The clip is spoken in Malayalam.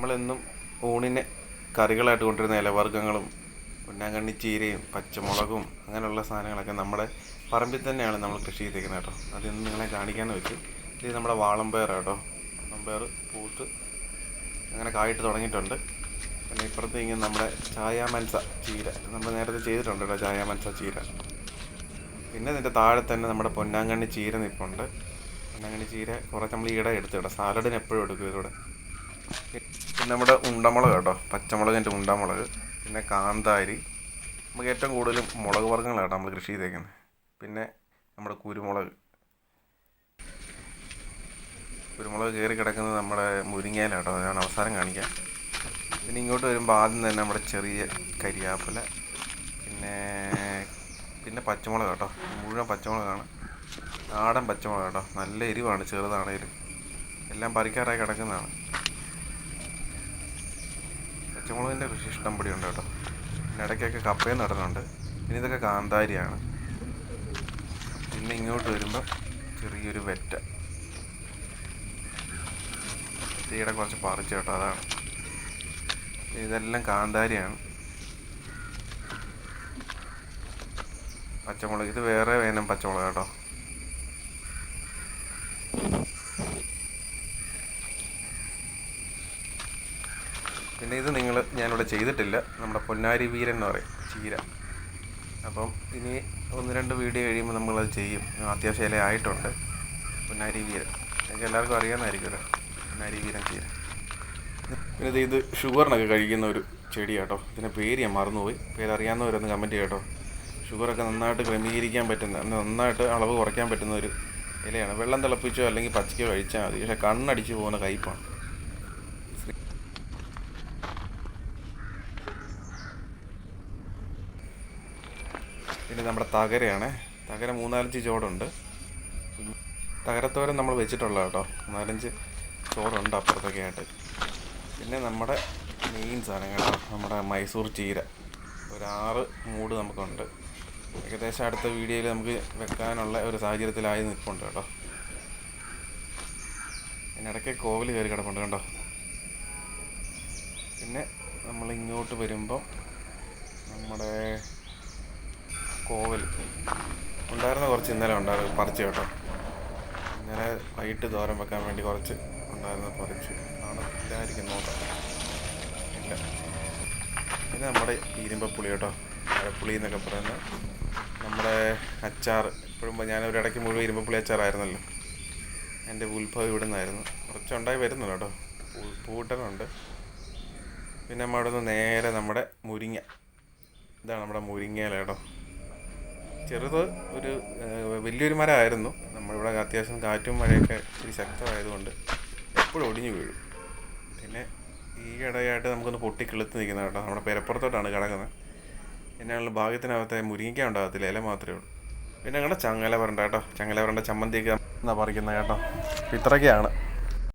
നമ്മളെന്നും ഊണിന് കറികളായിട്ട് കൊണ്ടുവരുന്ന ഇലവർഗങ്ങളും പൊന്നാങ്കണ്ണി ചീരയും പച്ചമുളകും അങ്ങനെയുള്ള സാധനങ്ങളൊക്കെ നമ്മുടെ പറമ്പിൽ തന്നെയാണ് നമ്മൾ കൃഷി ചെയ്തേക്കുന്നത് കേട്ടോ. അതിന്ന് നിങ്ങളെ കാണിക്കാൻ വെച്ചു ഇത് നമ്മുടെ വാളമ്പയർ കേട്ടോ. വാളമ്പയർ പൂത്ത് അങ്ങനെ കായിട്ട് തുടങ്ങിയിട്ടുണ്ട്. പിന്നെ ഇപ്പുറത്ത് ഇങ്ങനെ നമ്മുടെ ചായാമൻസ ചീര നമ്മൾ നേരത്തെ ചെയ്തിട്ടുണ്ട് കേട്ടോ ചായാമൻസ ചീര. പിന്നെ ഇതിന്റെ താഴെ തന്നെ നമ്മുടെ പൊന്നാങ്കണ്ണി ചീര നിൽപ്പുണ്ട് പൊന്നാങ്കണ്ണി ചീര കുറച്ച് നമ്മൾ ഈടെ കേട്ടോ. സാലഡിന് എപ്പോഴും എടുക്കും ഇതിലൂടെ. പിന്നെ നമ്മുടെ ഉണ്ടമുളക് കേട്ടോ. പച്ചമുളകിന്റെ ഉണ്ടമുളക്. പിന്നെ കാന്താരി. നമുക്ക് ഏറ്റവും കൂടുതൽ മുളക് വർഗങ്ങളാണ് നമ്മൾ കൃഷി ചെയ്തേക്കുന്നത് പിന്നെ നമ്മുടെ കുരുമുളക്. കുരുമുളക് കയറി കിടക്കുന്നത് നമ്മുടെ മുരിങ്ങയിലാട്ടോ ഞാൻ അവസാനം കാണിക്കാം. പിന്നെ ഇങ്ങോട്ട് വരുമ്പോൾ ആദ്യം തന്നെ നമ്മുടെ ചെറിയ കരിയാപ്പില. പിന്നെ പിന്നെ പച്ചമുളക് കേട്ടോ. മുഴുവൻ പച്ചമുളകാണ്. നാടൻ പച്ചമുളക് കേട്ടോ. നല്ല എരിവാണ് ചെറുതാണേലും എല്ലാം പറിക്കാറായി കിടക്കുന്നതാണ്. പച്ചമുളകിന്റെ കൃഷി ഇഷ്ടം പൊടി ഉണ്ട് കേട്ടോ. പിന്നെ ഇടയ്ക്കൊക്കെ കപ്പയും നടുന്നുണ്ട്. പിന്നെ ഇതൊക്കെ കാന്താരിയാണ്. പിന്നെ ഇങ്ങോട്ട് വരുമ്പോൾ ചെറിയൊരു വെറ്റ. തീയുടെ കുറച്ച് പറിച്ചു കേട്ടോ അതാണ്. ഇതെല്ലാം കാന്താരിയാണ്. പച്ചമുളക് ഇത് വേറെ വേനം പച്ചമുളക് കേട്ടോ. പിന്നെ ഇത് നിങ്ങൾ ഞാനിവിടെ ചെയ്തിട്ടില്ല. നമ്മുടെ പൊന്നാരി വീരൻ എന്ന് പറയും ചീര. അപ്പം ഇനി ഒന്ന് രണ്ട് വീഡിയോ കഴിയുമ്പോൾ നമ്മളത് ചെയ്യും. അത്യാവശ്യം ഇല ആയിട്ടുണ്ട്. പൊന്നാരി വീരൻ. എനിക്ക് എല്ലാവർക്കും അറിയാമെന്നായിരിക്കുമല്ലോ പൊന്നാരി വീരൻ ചീര. പിന്നെ ഇത് ഇത് ഷുഗറിനൊക്കെ കഴിക്കുന്ന ഒരു ചെടി കേട്ടോ ഇതിന്റെ പേര് ഞാൻ മറന്നുപോയി. പേരറിയാവുന്നവരൊന്ന് കമന്റ് കേട്ടോ ഷുഗറൊക്കെ നന്നായിട്ട് ക്രമീകരിക്കാൻ പറ്റുന്ന നന്നായിട്ട് അളവ് കുറയ്ക്കാൻ പറ്റുന്ന ഒരു ഇലയാണ്. വെള്ളം തിളപ്പിച്ചോ അല്ലെങ്കിൽ പച്ചയ്ക്കോ കഴിച്ചാൽ മതി. പക്ഷേ കണ്ണടിച്ച് പോകുന്ന കയ്പാണ്. പിന്നെ നമ്മുടെ തകരയാണ്. തകര മൂന്നാലഞ്ച് ചോടുണ്ട്. തകരത്തോരം നമ്മൾ വെച്ചിട്ടുള്ള കേട്ടോ. നാലഞ്ച് ചോറുണ്ട് അപ്പുറത്തൊക്കെ ആയിട്ട്. പിന്നെ നമ്മുടെ മെയിൻ സാധനം കേട്ടോ. നമ്മുടെ മൈസൂർ ചീര. ഒരു ആറ് മൂട് നമുക്കുണ്ട്. ഏകദേശം അടുത്ത വീഡിയോയിൽ നമുക്ക് വെക്കാനുള്ള ഒരു സാഹചര്യത്തിലായി നിൽപ്പുണ്ട് കേട്ടോ. പിന്നെ ഇടയ്ക്ക് കോവിൽ കയറി കിടപ്പുണ്ട് കേട്ടോ പിന്നെ നമ്മൾ ഇങ്ങോട്ട് വരുമ്പം നമ്മുടെ കോവൽ ഉണ്ടായിരുന്ന കുറച്ച് ഇന്നലെ ഉണ്ടായിരുന്നു പറിച്ച് കേട്ടോ. ഇന്നലെ വൈകിട്ട് ദൂരം വെക്കാൻ വേണ്ടി കുറച്ച് ഉണ്ടായിരുന്നു പറിച്ച്. ആണ് ഇല്ലായിരിക്കും നോക്കാം ഇല്ല. പിന്നെ നമ്മുടെ ഇരുമ്പപ്പുളി കേട്ടോ. പുളി എന്നൊക്കെ പറയുന്നത് നമ്മുടെ അച്ചാർ. എപ്പോഴും ഞാൻ ഒരു ഇടയ്ക്ക് മുഴുവൻ ഇരുമ്പപ്പുളി അച്ചാറായിരുന്നല്ലോ. എന്റെ ഉത്ഭവം ഇവിടെ നിന്നായിരുന്നു കുറച്ചുണ്ടായി വരുന്നുള്ളൂ കേട്ടോ. പൂട്ടനുണ്ട് പിന്നെ നമ്മൾ നിന്ന് നേരെ നമ്മുടെ മുരിങ്ങ. ഇതാണ് നമ്മുടെ മുരിങ്ങയില കേട്ടോ. ചെറുത് ഒരു വലിയൊരു മരമായിരുന്നു. നമ്മളിവിടെ അത്യാവശ്യം കാറ്റും മഴയൊക്കെ ഒരു ശക്തമായതുകൊണ്ട് എപ്പോഴും ഒടിഞ്ഞു വീഴും. പിന്നെ ഈ ഇടയായിട്ട് നമുക്കൊന്ന് പൊട്ടി കിളുത്ത് നിൽക്കുന്ന കേട്ടോ. നമ്മുടെ പെരപ്പുറത്തോട്ടാണ് കിടക്കുന്നത്. എന്നുള്ള ഭാഗ്യത്തിനകത്തെ മുരിങ്ങിക്കാൻ ഉണ്ടാകത്തില്ല ഇല മാത്രമേ ഉള്ളൂ. പിന്നെ ഞങ്ങളുടെ ചങ്ങല വരണ്ട കേട്ടോ. ചങ്ങല വരണ്ട ചമ്മന്തിയൊക്കെ എന്നാ പറിക്കുന്നത് കേട്ടോ. ഇത്രയൊക്കെയാണ്.